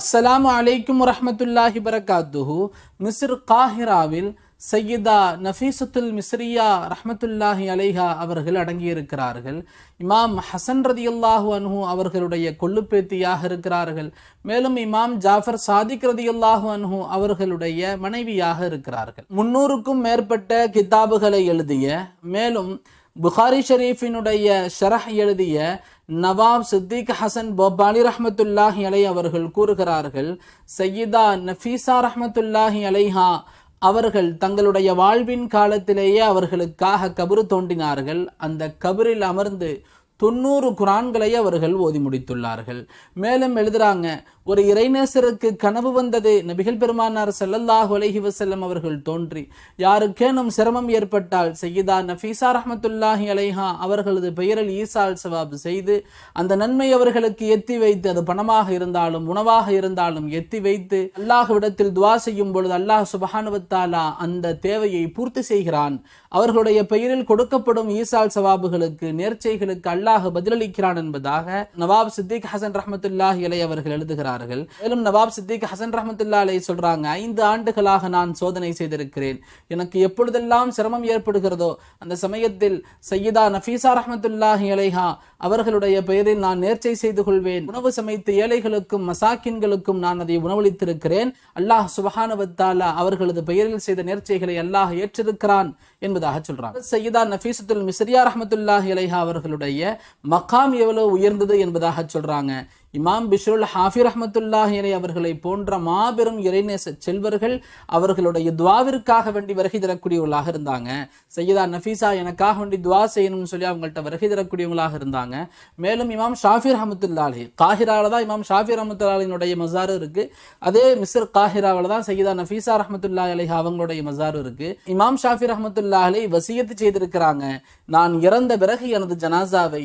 அஸ்ஸலாமு அலைக்கும் வரமத்துல்லாஹி பரகாத்துஹு மிஸ்ர் காஹிராவில் சையீதா நஃபீசத்துல் மிஸ்ரியா ரஹமத்துல்லாஹி அலைஹா அவர்கள் அடங்கியிருக்கிறார்கள். இமாம் ஹசன் ரதியுல்லாஹு அன்ஹு அவர்களுடைய கொள்ளுப்பேத்தியாக இருக்கிறார்கள். மேலும் இமாம் ஜாஃபர் சாதிக் ரதியுல்லாஹு அன்ஹு அவர்களுடைய மனைவியாக இருக்கிறார்கள். முன்னூறுக்கும் மேற்பட்ட கிதாபுகளை எழுதிய மேலும் புகாரி ஷெரீஃபினுடைய ஷரஹ் எழுதிய நவாப் சித்திக் ஹசன் போபாலி ரஹமத்துல்லாஹி அலை அவர்கள் கூறுகிறார்கள் சையீதா நஃபீசா ரஹமத்துல்லாஹி அலைஹா அவர்கள் தங்களுடைய வாழ்வின் காலத்திலேயே அவர்களுக்காக கபரு தோண்டினார்கள். அந்த கபரில் அமர்ந்து தொண்ணூறு குரான்களை அவர்கள் ஓதி முடித்துள்ளார்கள். மேலும் எழுதுறாங்க ஒரு இறைநேசருக்கு கனவு வந்தது நபிகள் பெருமானார் ஸல்லல்லாஹு அலைஹி வசல்லம் அவர்கள் தோன்றி யாருக்கேனும் சிரமம் ஏற்பட்டால் செய்யதா நஃபீசா ரஹமத்துல்லாஹி அலைஹா அவர்களது பெயரில் ஈசால் சவாப் செய்து அந்த நன்மை அவர்களுக்கு எத்தி வைத்து அது பணமாக இருந்தாலும் உணவாக இருந்தாலும் எத்தி வைத்து அல்லாஹ்விடத்தில் துவா செய்யும் பொழுது அல்லாஹ் சுபஹானுவத்தாலா அந்த தேவையை பூர்த்தி செய்கிறான். அவர்களுடைய பெயரில் கொடுக்கப்படும் ஈசால் சவாபுகளுக்கு நேர்ச்சைகளுக்கு அல்லாஹ் பதிலளிக்கிறான் என்பதாக நவாப் சித்திக் ஹசன் ரஹமத்துல்லாஹி இலை அவர்கள் எழுதுகிறார்கள். மேலும் நவாப் சித்திக் ஹசன் ரஹமத்துல்லா அலை சொல்றாங்க ஐந்து ஆண்டுகளாக நான் சோதனை செய்திருக்கிறேன். எனக்கு எப்பொழுதெல்லாம் சிரமம் ஏற்படுகிறதோ அந்த சமயத்தில் சையதா நஃபீசா ரஹமத்துல்லாஹி இலைஹா அவர்களுடைய பெயரில் நான் நேர்ச்சை செய்து கொள்வேன். உணவு சமைத்து ஏழைகளுக்கும் மசாக்கின்களுக்கும் நான் அதை உணவளித்திருக்கிறேன். அல்லாஹ் சுபஹானவத்தாலா அவர்களது பெயரில் செய்த நேர்ச்சைகளை அல்லாஹ் ஏற்றிருக்கிறான் என்பதாக சொல்றாங்க. சையதா நஃபீசத்துல் மிஸ்ரியா ரஹமத்துல்லாஹி அலைஹா அவர்களுடைய மகாம் எவ்வளவு உயர்ந்தது என்பதாக சொல்றாங்க. இமாம் பிஷ்ருல் ஹாஃபி ரஹமத்துல்லாஹி அலை அவர்களை போன்ற மாபெரும் இறைநேச செல்வர்கள் அவர்களுடைய துவாவிற்காக வேண்டி வருகை தரக்கூடியவர்களாக இருந்தாங்க. சையதா நஃபீஸா எனக்காக வேண்டி துவா செய்யணும்னு சொல்லி அவங்கள்ட்ட வருகை தரக்கூடியவங்களாக இருந்தாங்க. மேலும் இமாம் ஷாஃபி ரஹமத்துல்லாஹி காஹிரால தான் இமாம் ஷாஃபி ரஹமத்துல்லாஹினுடைய மசாரு இருக்கு. அதே மிஸ்ர் காஹிராவில் தான் சையதா நஃபீஸா ரஹமத்துல்லா அலைஹா அவங்களுடைய மசாரு இருக்கு. இமாம் ஷாஃபி ரஹமத்துல்லாஹி வசியத்து செய்திருக்கிறாங்க. நான் இறந்த பிறகு எனது ஜனாசாவை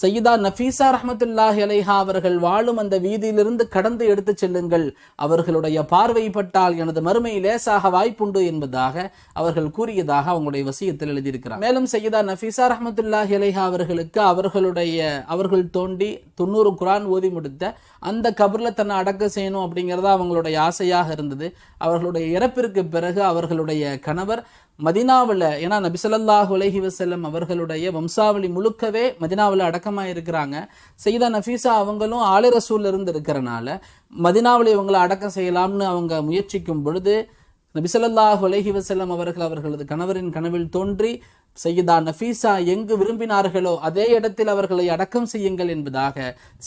சையீதா நஃபீசா ரஹமத்துல்லாஹி அலைஹா அவர்கள் வாழும் அந்த வீதியிலிருந்து கடந்து எடுத்துச் செல்லுங்கள். அவர்களுடைய பார்வைப்பட்டால் எனது மறுமை லேசாக வாய்ப்புண்டு என்பதாக அவர்கள் கூறியதாக அவங்களுடைய வசியத்தில் எழுதியிருக்கிறார். மேலும் சையீதா நஃபீசா ரஹமத்துல்லாஹி அலைஹா அவர்களுக்கு அவர்களுடைய அவர்கள் தோண்டி தொண்ணூறு குரான் ஓதி முடித்த அந்த கபரில் தன்னை அடக்க செய்யணும் அப்படிங்கிறத அவங்களுடைய ஆசையாக இருந்தது. அவர்களுடைய இறப்பிற்கு பிறகு அவர்களுடைய கணவர் மதினாவில் ஏன்னா நபிசல்லாஹு அலைஹி வசல்லம் அவர்களுடைய வம்சாவளி முழுக்கவே மதினாவில் அடக்கமாக இருக்கிறாங்க செய்தா நஃபீஸா அவங்களும் ஆலை ரசூல் இருந்து இருக்கிறனால மதினாவில் இவங்களை அடக்கம் செய்யலாம்னு அவங்க முயற்சிக்கும் பொழுது நபிசல்லாஹு அலைஹி வசல்லம் அவர்கள் அவர்களது கணவரின் கனவில் தோன்றி சையதா நஃபீசா எங்கு விரும்பினார்களோ அதே இடத்தில் அவர்களை அடக்கம் செய்யுங்கள் என்பதாக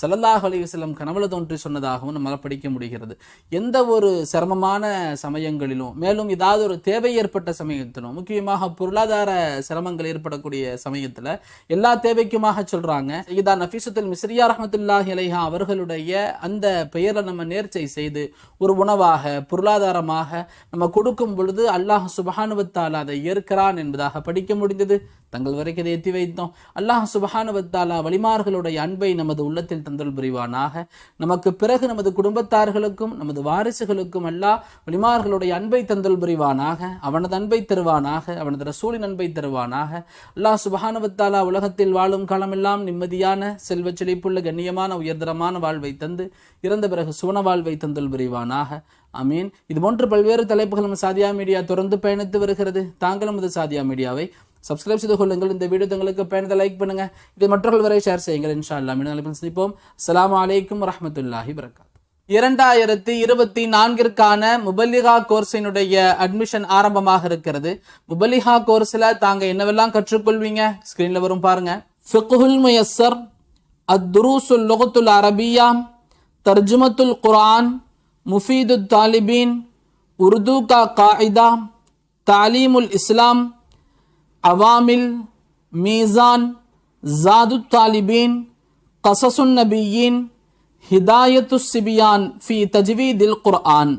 சல்லல்லாஹ் அலிவசலம் கனவுல தோன்றி சொன்னதாகவும் நம்மளால் படிக்க முடிகிறது. எந்த ஒரு சிரமமான சமயங்களிலும் மேலும் ஏதாவது ஒரு தேவை ஏற்பட்ட சமயத்திலும் முக்கியமாக பொருளாதார சிரமங்கள் ஏற்படக்கூடிய சமயத்தில் எல்லா தேவைக்குமாக சொல்கிறாங்க சையதா நஃபீசத்தில் மிஸ்ரியா ரஹமத்துல்லாஹி அலைஹா அவர்களுடைய அந்த பெயரை நம்ம நேர்ச்சை செய்து ஒரு உணவாக பொருளாதாரமாக நம்ம கொடுக்கும் பொழுது அல்லாஹ் சுபானுவத்தால் அதை ஏற்கிறான் என்பதாக படிக்க முடியும் முடிந்தது. தங்கள் வரைக்கும் அதை எத்தி வைத்தோம். அல்லாஹ் சுபஹானுவத்தாலா வழிமார்களுடைய அன்பை நமது உள்ளத்தில் தந்தல் புரிவானாக. நமக்கு பிறகு நமது குடும்பத்தார்களுக்கும் நமது வாரிசுகளுக்கும் அல்லாஹ் வலிமார்களுடைய அன்பை தந்தல் புரிவானாக. அவனது அன்பை தருவானாக. அவனது ரசூலின் அன்பை தருவானாக. அல்லாஹ் சுபஹானுவத்தாலா உலகத்தில் வாழும் காலமெல்லாம் நிம்மதியான செல்வ செழிப்புள்ள கண்ணியமான உயர்தரமான வாழ்வை தந்து இறந்த பிறகு சுவன வாழ்வை தந்தல் புரிவானாக. அமீன் இது போன்று பல்வேறு தலைப்புகளும் சாதியா மீடியா தொடர்ந்து பயணித்து வருகிறது. தாங்களும் இது சாதியா மீடியாவை சப்ஸ்கிரைப் செய்து கொள்ளுங்கள் இந்த வீடியோ உங்களுக்கு பயணத்தை லைக் பண்ணுங்கள் இதை மற்றவர்கள் வரை ஷேர் செய்யுங்கள். இன்ஷா அல்லா மீண்டும் சந்திப்போம். அலாம் அலைக்கும் வரமத்துல்லாஹி வரகாத் இரண்டாயிரத்தி இருபத்தி நான்கிற்கான முபல்லிகா கோர்ஸினுடைய அட்மிஷன் ஆரம்பமாக இருக்கிறது. முபல்லிகா கோர்ஸில் தாங்க என்னவெல்லாம் கற்றுக்கொள்வீங்க? ஸ்க்ரீனில் வரும் பாருங்க. ஃபிகுல் முயஸ்ஸர் அத்ருசுல் லொகத்துல் அரபியா தர்ஜுமத்துல் குரான் முஃபீது தாலிபீன் உருது கா காயிதா தாலீமுல் இஸ்லாம் அவாமில் மீசான் ஜாது தாலிபீன் கசசுன் நபியின் ஹிதாயத்து சிபியான் ஃபி தஜ்வீ தில் குர்ஆன்.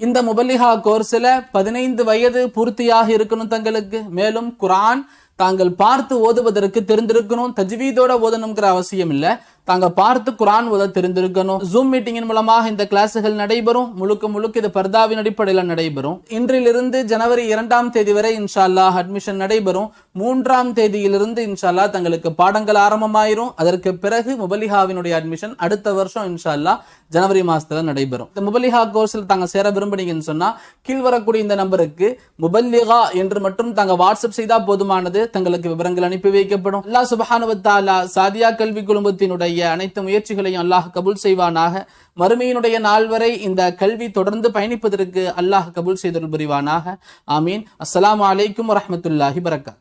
இந்த முபல்லிஹா கோர்ஸில் பதினைந்து வயது பூர்த்தியாக இருக்கணும் தங்களுக்கு. மேலும் குரான் தாங்கள் பார்த்து ஓதுவதற்கு தெரிந்திருக்கணும் தஜ்வீதோட ஓதணுங்கிற அவசியம் இல்லை தாங்க பார்த்து குரான் உத தெரிந்திருக்கணும். ஜூம் மீட்டிங்கின் மூலமாக இந்த கிளாஸுகள் நடைபெறும். முழுக்க முழுக்க இது பர்தாவின் அடிப்படையில் நடைபெறும். இன்றிலிருந்து ஜனவரி இரண்டாம் தேதி வரை இன்ஷால்லா அட்மிஷன் நடைபெறும். மூன்றாம் தேதியிலிருந்து இன்ஷால்லா தங்களுக்கு பாடங்கள் ஆரம்பமாயிரும். அதற்கு பிறகு முபலிஹாவினுடைய அட்மிஷன் அடுத்த வருஷம் இன்ஷா ஜனவரி மாசத்துல நடைபெறும். இந்த முபலிஹா கோர்ஸில் தாங்க சேர விரும்புனீங்கன்னு சொன்னா கீழ் வரக்கூடிய இந்த நம்பருக்கு முபல்லிகா என்று மட்டும் தாங்க வாட்ஸ்அப் செய்தா போதுமானது. தங்களுக்கு விவரங்கள் அனுப்பி வைக்கப்படும். அல்லா சுபஹானுவத்தாலா சாதியா கல்வி குழுமத்தினுடைய அனைத்து முயற்சிகளையும் அல்லாஹ் கபுல் செய்வானாக. மறுமையினுடைய நாள் வரை இந்த கல்வி தொடர்ந்து பயணிப்பதற்கு அல்லாஹ் கபூல் செய்தல் புரிவானாக. ஆமீன். அஸ்லாம் வலைக்கும் வரமத்துல்லாஹி வரகாத்